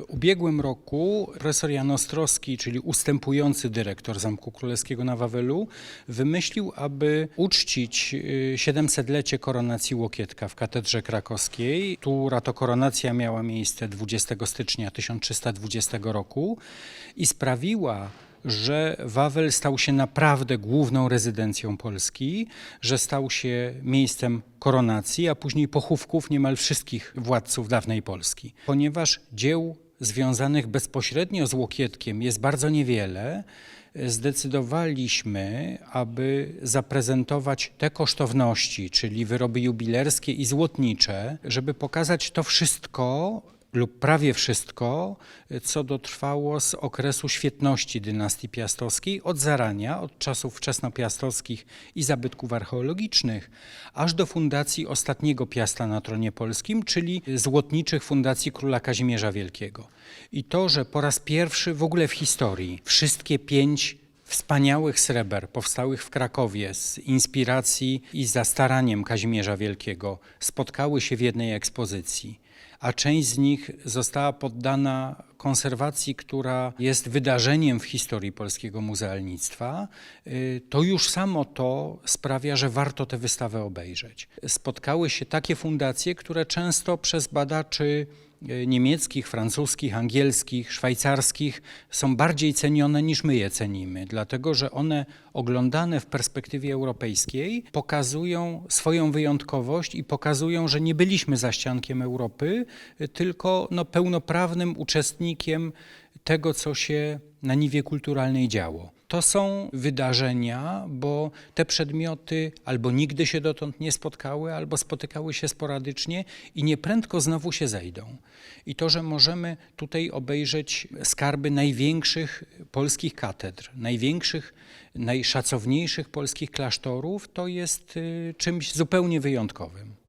W ubiegłym roku profesor Jan Ostrowski, czyli ustępujący dyrektor Zamku Królewskiego na Wawelu, wymyślił, aby uczcić y, 700-lecie koronacji Łokietka w katedrze krakowskiej, która to koronacja miała miejsce 20 stycznia 1320 roku i sprawiła, że Wawel stał się naprawdę główną rezydencją Polski, że stał się miejscem koronacji, a później pochówków niemal wszystkich władców dawnej Polski. Ponieważ dzieł związanych bezpośrednio z Łokietkiem jest bardzo niewiele, zdecydowaliśmy, aby zaprezentować te kosztowności, czyli wyroby jubilerskie i złotnicze, żeby pokazać to wszystko lub prawie wszystko, co dotrwało z okresu świetności dynastii piastowskiej, od zarania, od czasów wczesnopiastowskich i zabytków archeologicznych, aż do fundacji ostatniego piasta na tronie polskim, czyli złotniczych fundacji króla Kazimierza Wielkiego. I to, że po raz pierwszy w ogóle w historii wszystkie pięć wspaniałych sreber powstałych w Krakowie z inspiracji i za staraniem Kazimierza Wielkiego spotkały się w jednej ekspozycji, a część z nich została poddana konserwacji, która jest wydarzeniem w historii polskiego muzealnictwa, y, to już samo to sprawia, że warto tę wystawę obejrzeć. Spotkały się takie fundacje, które często przez badaczy niemieckich, francuskich, angielskich, szwajcarskich są bardziej cenione niż my je cenimy, dlatego że one oglądane w perspektywie europejskiej pokazują swoją wyjątkowość i pokazują, że nie byliśmy zaściankiem Europy, y, tylko no, pełnoprawnym uczestnikiem tego, co się na niwie kulturalnej działo. To są wydarzenia, bo te przedmioty albo nigdy się dotąd nie spotkały, albo spotykały się sporadycznie i nieprędko znowu się zejdą. I to, że możemy tutaj obejrzeć skarby największych polskich katedr, największych, najszacowniejszych polskich klasztorów, to jest y, czymś zupełnie wyjątkowym.